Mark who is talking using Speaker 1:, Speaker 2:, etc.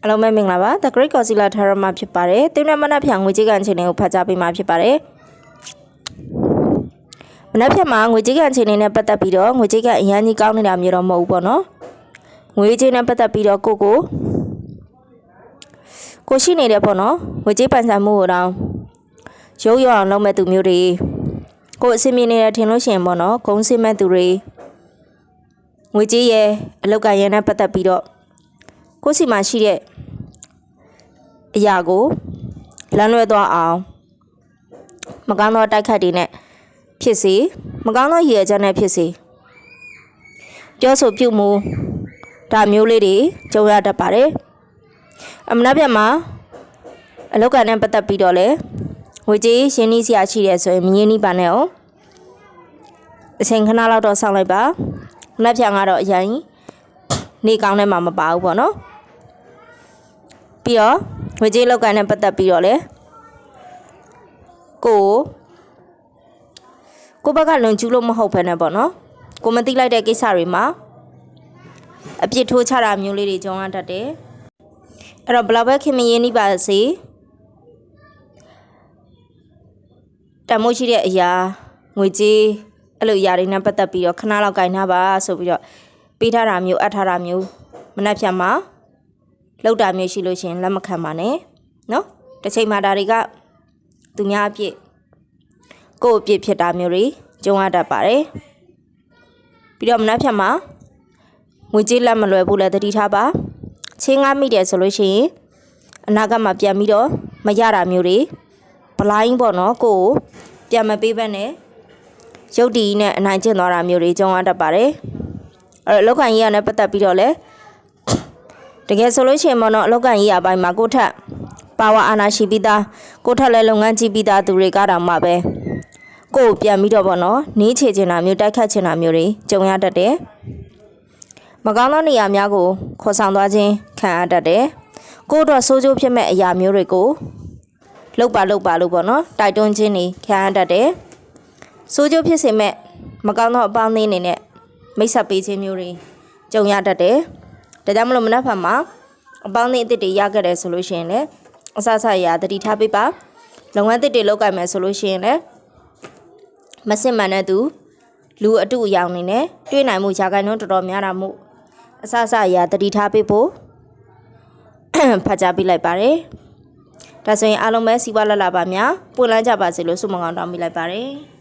Speaker 1: အားလုံးပဲမင်္ဂလာပါ The Great Godzilla Tarot မှာဖြစ်ပါတယ်တင်းနမနက်ဖြန်ငွေကြေးကန်ချိန်တွေကိုဖတ်ကြားပေးမှာဖြစ်ပါတယ်မနက်ဖြန်မှာငွေကြေးကန်ချိန်တွေနဲ့ပတ်သက်ပြီးတော့ငွေကြေးကန်အရန်ကြီးကောင်းနေတာမျိုးတော့မဟုတ်ဘူးပေါ့နော်ငွေကြေးနဲ့ပတ်သက်ပြီးတော့ကိုကိုကိုရှိနေတယ်ပေါ့နော်ငွေကြေးပန်ဆန်မှုကိုတော့ရုပ်ရအောင်လုပ်မဲ့သူမျိုးတွေကိုအစင်မြင်နေတယ်ထင်လို့ရှိရင်ပေါ့နော်ဂုံးစင်မဲ့သူတွေ ငွေကြေးရဲ့အလောက်ကရန်နဲ့ပတ်သက်ပြီးတော့ကိုယ့်စီမှာရှိတဲ့အရာကိုလမ်းလွဲသွားအောင်မကောင်းသောတိုက်ခတ်တွေနဲ့ဖြစ်စေမကောင်းသောရည်ရွယ်ချက်နဲ့ဖြစ်စေပြောဆိုပြုမှုဒါမျိုးလေးတွေကြုံရတတ်ပါတယ်အမနာပြတ်မှာအလောက်ကနဲ့ပတ်သက်ပြီးတော့လဲငွေကြေးရှင်းနှီးစရာရှိတယ်ဆိုရင်မငင်းနှီးပါနဲ့အောင်အချိန်ခဏလောက်တော့စောင့်လိုက်ပါ မနက်ဖြန်ကတော့အရင်နေကောင်းတဲ့မှာမပါဘူးပေါ့နော်ပြီးတော့ငွေကြေးလောက်ကန်နဲ့ပတ်သက်ပြီးတော့လေကိုကိုဘက်ကလွန်ကျူးလို့မဟုတ်ဘဲနဲ့ပေါ့နော်ကိုမသိလိုက်တဲ့ကိစ္စတွေမှာအပြစ်ထိုးချတာမျိုးလေးတွေကြုံရတတ်တယ်အဲ့တော့ဘယ်လောက်ပဲခင်မရင်းနှီးပါစေတမိုးရှိတဲ့အရာငွေကြေး အဲ့လိုအရာတွေနဲ့ပတ်သက်ပြီးတော့ခဏလောက်ကင်ထားပါဆိုပြီးတော့ပေးထားတာမျိုးအပ်ထားတာမျိုးမနှက်ဖြတ်မှာလောက်တာမျိုးရှိလို့ရှရင်လက်မခံပါနဲ့နော်တစ်ချိန်မှာဒါတွေကသူများအပြစ်ကိုယ့်အပြစ်ဖြစ်တာမျိုးတွေကြုံရတတ်ပါတယ်ပြီးတော့မနှက်ဖြတ်မှာငွေကြေးလက်မလွယ်ဘူးလည်းသတိထားပါချင်းကားမိတယ်ဆိုလို့ရှိရင်အနာဂတ်မှာပြန်ပြီးတော့မရတာမျိုးတွေဘလိုင်းပေါ့နော်ကိုယ့်ကိုပြန်မပေးဘဲနဲ့ ရုပ်တည်နဲ့အနိုင်ကျင့်သွားတာမျိုးတွေကြုံရတတ်ပါတယ်အဲ့တော့လောက်ခံကြီးရနဲ့ပတ်သက်ပြီးတော့လည်းတကယ်ဆိုလို့ရှိရင်မတော့အလောက်ကန်ရေးအပိုင်းမှာကိုထက်ပါဝါအာဏာရှိပြီးသားကိုထက်လည်းလုပ်ငန်းကြည့်ပြီးသားသူတွေကတောင်မှပဲကိုကိုပြန်ပြီးတော့ပေါ့နော်နီးချေချင်တာမျိုးတိုက်ခတ်ချင်တာမျိုးတွေကြုံရတတ်တယ်မကောင်းသောနေရာများကိုခေါ်ဆောင်သွားခြင်းခံရတတ်တယ်ကိုတော့စိုးကျိုးဖြစ်မဲ့အရာမျိုးတွေကိုလှုပ်ပါလှုပ်ပါလို့ပေါ့နော်တိုက်တွန်းခြင်းတွေခံရတတ်တယ် စိုးကျိုးဖြစ်စေမဲ့မကောင်းသောအပေါင်းအသင်းတွေနဲ့မိတ်ဆက်ပေးခြင်းမျိုးတွေကြုံရတတ်တယ်ဒါကြောင့်မလို့မနက်ဖြန်မှာအပေါင်းအသင်းအစ်စ်တွေရခဲ့တယ်ဆိုလို့ရှိရင်လည်းအဆအဆရာတတိထားပေးပါလုပ်ငန်းအစ်စ်တွေလုပ်ကြမယ်ဆိုလို့ရှိရင်လည်းမစစ်မှန်တဲ့သူလူအတုအယောင်နေနဲ့တွေ့နိုင်မှုရာခိုင်နှုန်းတော်တော်များတာမို့အဆအဆရာတတိထားပေးဖို့ဖတ်ကြားပေးလိုက်ပါတယ်ဒါဆိုရင်အားလုံးပဲစီးပွားလတ်လာပါများပွင့်လန်းကြပါစေလို့ဆုမကောင်းတောင်းပေးလိုက်ပါတယ်